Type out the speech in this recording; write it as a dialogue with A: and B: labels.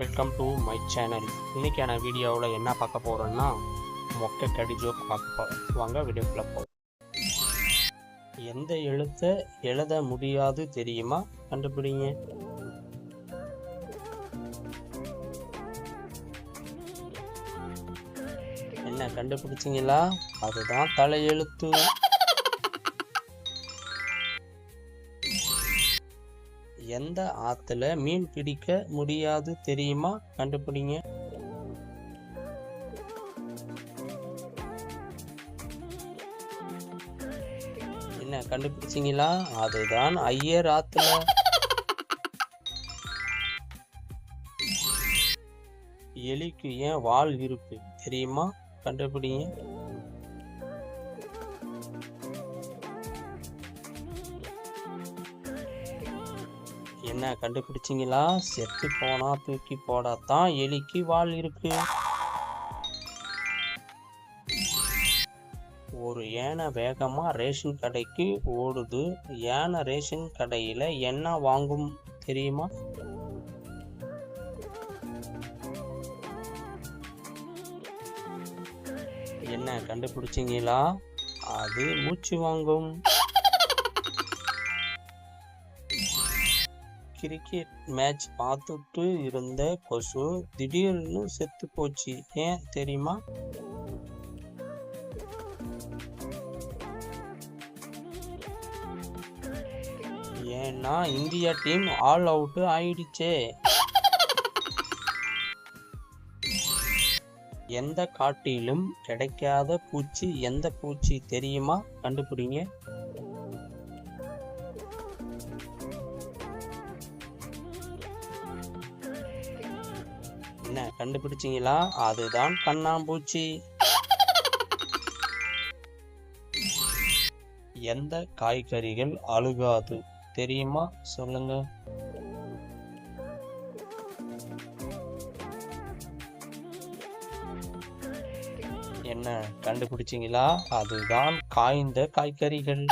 A: Welcome to my channel இன்னைக்கான வீடியோவில் என்ன பார்க்க போகிறோன்னா மொக்கை கடி ஜோக் பார்க்க போகிறோம் வாங்க வீடியோக்குள்ள போகிறோம் எந்த எழுத்தை எழுத முடியாது தெரியுமா? கண்டுபிடிங்க. என்ன கண்டுபிடிச்சிங்களா? அதுதான் தலையெழுத்து. எந்த ஆத்துல மீன் பிடிக்க முடியாது தெரியுமா? கண்டுபிடிங்க. என்ன கண்டுபிடிச்சிங்களா? அதுதான் ஐயர் ஆத்துல. எலிக்கு ஏன் வால் இருக்கு? தெரியுமா? கண்டுபிடிங்க. என்ன கண்டுபிடிச்சிங்களா? செத்து போனா தூக்கி போடாதான் எலிக்கு வால் இருக்கு. ஒரு யானை வேகமா ரேஷன் கடைக்கு ஓடுது. யானை ரேஷன் கடையில என்ன வாங்கும் தெரியுமா? என்ன கண்டுபிடிச்சிங்களா? அது மூச்சு வாங்கும். கிரிக்கெட் மேட்ச் பார்த்துட்டு இருந்த கொசு திடீர்னு செத்து போச்சு. ஏன் தெரியுமா? ஏன்னா இந்தியா டீம் ஆல் அவுட் ஆயிடுச்சே. எந்த காட்டிலும் கிடைக்காத பூச்சி எந்த பூச்சி தெரியுமா? கண்டுபிடிங்க. என்ன கண்டுபிடிச்சிங்களா? அதுதான் கண்ணாம்பூச்சி. எந்த காய்கறிகள் அழுகாது? தெரியுமா? சொல்லுங்க. என்ன கண்டுபிடிச்சிங்களா? அதுதான் காய்ந்த காய்கறிகள்.